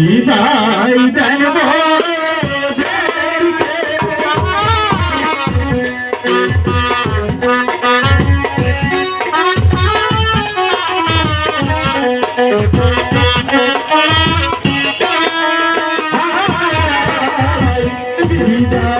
বিদায় দেব। বিদায়।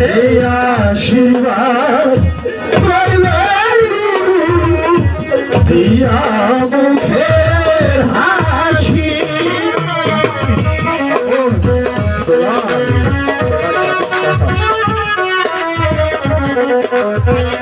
এই আশীর্বাদ। দিয়া মুখের হাসি আপনার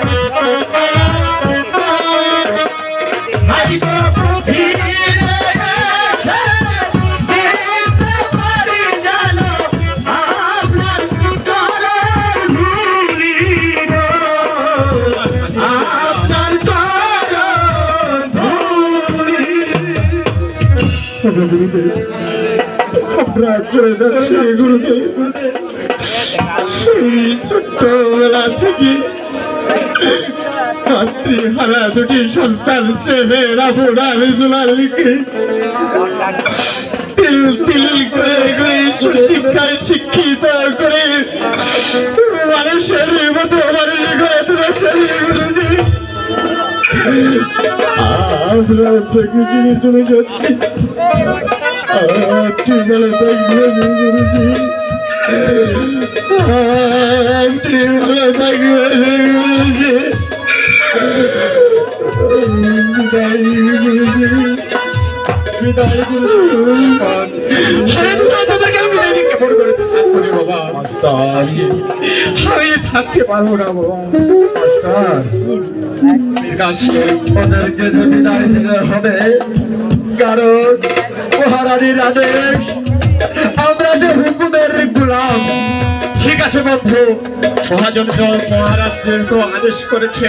আমরা চলে যাচ্ছি গুরুদেব সেই ছোট্টবেলা থেকে হারা দুটি সন্তান ছেলেরা বোড়ার দুলালকে তিল করে করে শিক্ষিত করে আমরা থেকে চিনে চলে যাচ্ছি ঠিকানা থাকবে গুরুজি ঠিকানা থাকবে গুরুজি বিদায় কারণ মহারানীর আদেশ, আমরা যে হুকুমের ঠিক আছে বন্ধু, মহাজন মহারাজের তো আদেশ করেছে।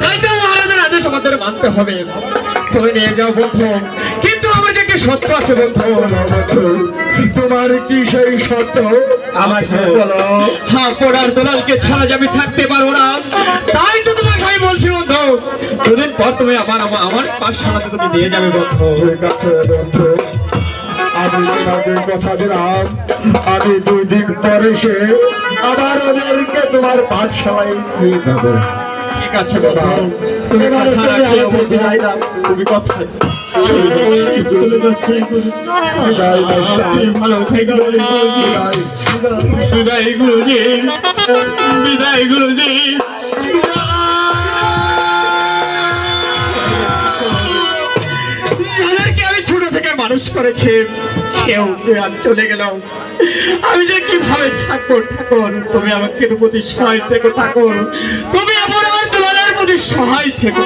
তাই তো মহারাজের আদেশ আমাদের হবে। নিয়ে যাও বন্ধু। কিন্তু যে কি সত্য আছে বন্ধু তোমার কি সেই সত্য? আমার বলো। হ্যাঁ পোড়ার দোলালকে ছাড়া আমি থাকতে পারব না। তাই তো তোমাকে আমি বলছি বন্ধু। দুদিন পর তুমি আমার আমার আমার পাঠশালাতে তুমি নিয়ে যাবে বন্ধু। ঠিক আছে বন্ধু। আমি তোমাদের কথা দিলাম। আমি দুই দিন পরে এসে আবার ওদেরকে তোমার পাঠশালায় নিয়ে যাবে। ঠিক আছে বাবা তুমি বিদায় দাও তুমি কথা চলে যাচ্ছে বিদায় ভালো থেকো বিদায় গুরুজি। বিদায় গুরুজি আমি ছোট থেকে মানুষ করেছি চলে গেল আমি যে কীভাবে ঠাকুর ঠাকুর তুমি আমাকে প্রতি সহায় থেকো ঠাকুর। তুমি আমার আমার সহায় থেকো।